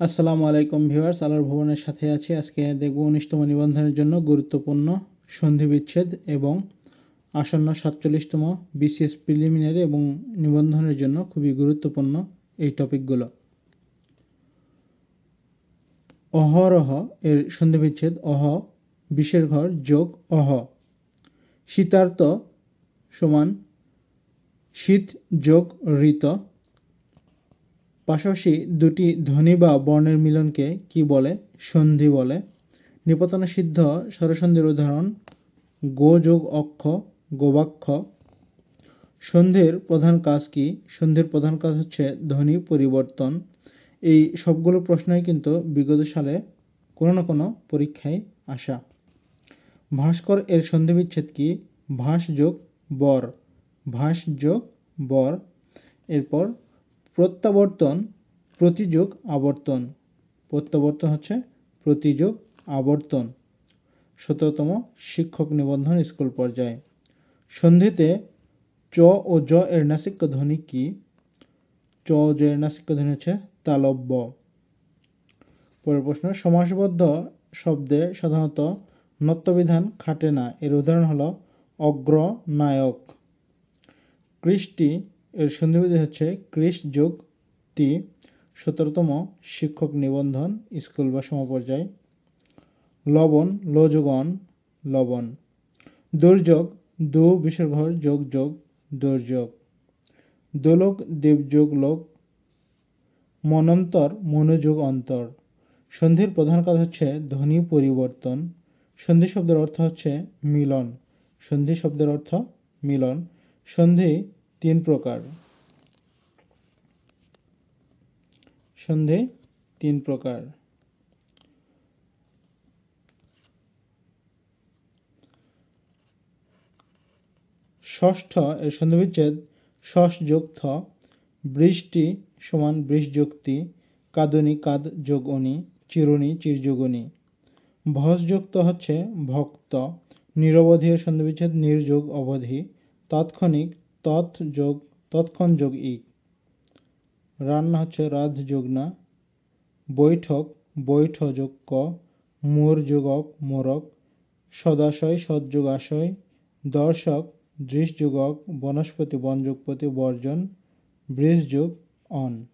আসসালামু আলাইকুম ভিউয়ার্স, আলোর ভবনের সাথে আছি। আজকে দেখব উনিশতম নিবন্ধনের জন্য গুরুত্বপূর্ণ সন্ধি বিচ্ছেদ এবং আসন্ন সাতচল্লিশতম বিসিএস প্রিলিমিনারি এবং নিবন্ধনের জন্য খুবই গুরুত্বপূর্ণ এই টপিকগুলো। অহরহ এর সন্ধি বিচ্ছেদ অহ বিশের ঘর যোগ অহ। শীতার্থ সমান শীত যোগ ঋত পাশাপাশি দুটি ধ্বনি বা বর্ণের মিলনকে কি বলে? সন্ধি বলে। নিপতন সিদ্ধ স্বরসন্ধির উদাহরণ, গো যোগ অক্ষ, গোবাক্ষ। সন্ধির প্রধান কাজ কি? সন্ধির প্রধান কাজ হচ্ছে ধ্বনি পরিবর্তন। এই সবগুলো প্রশ্নই কিন্তু বিগত সালে কোনো না কোনো পরীক্ষায় আসা। ভাস্কর এর সন্ধি বিচ্ছেদ কি? ভাস যোগ বর। ভাস যোগ বর। এরপর প্রত্যাবর্তন, প্রতিযোগ, আবর্তন। প্রত্যাবর্তন হচ্ছে প্রতিযোগ, আবর্তন। সতেরোতম শিক্ষক নিবন্ধন স্কুল পর্যায়ে। সন্ধিতে চ ও জ এর নাসিক্য ধ্বনি কি? চ ও জ এর নাসিক্য ধ্বনি হচ্ছে তালব্য। পরের প্রশ্ন, সমাসবদ্ধ শব্দে সাধারণত নত্যবিধান খাটে না। এর উদাহরণ হলো অগ্র নায়ক কৃষ্টি এর সন্ধিবিধি হচ্ছে কৃষ যোগ তি সতেরোতম শিক্ষক নিবন্ধন স্কুল বা সমপর্যায়। লবণ লোযোগন লবণ। দুর্যোগ, দু বিসর্ঘর যোগ যোগ, দুর্যোগ। দোলক দেবযোগ লোক। মনন্তর মনোযোগ অন্তর। সন্ধির প্রধান কাজ হচ্ছে ধ্বনি পরিবর্তন। সন্ধি শব্দের অর্থ হচ্ছে মিলন। সন্ধি শব্দের অর্থ মিলন। সন্ধি তিন প্রকার। সন্ধি, তিন প্রকার। ষষ্ঠ এর সন্ধিবিচ্ছেদ ষষ যোগ থ, বৃষ্টি সমান বৃষ যুক্তি কাদনি কাদ যোগ অনি চিরুনি চিরযোগনি ভসযুক্ত হচ্ছে ভক্ত, নিরবধি সন্ধিবিচ্ছেদ, নির্যোগ অবধি, তাৎক্ষণিক তৎ যোগ, তৎক্ষণ যোগ ইক রান্না হচ্ছে রাধ যোগ না। বৈঠক, বৈঠ যোগ ক। মোর যোগক মোরক। সদাশয় সৎযোগ আশয়। দর্শক দৃশযোগক বনস্পতি বনযোগপতি বর্জন। বৃষ যোগ, অন।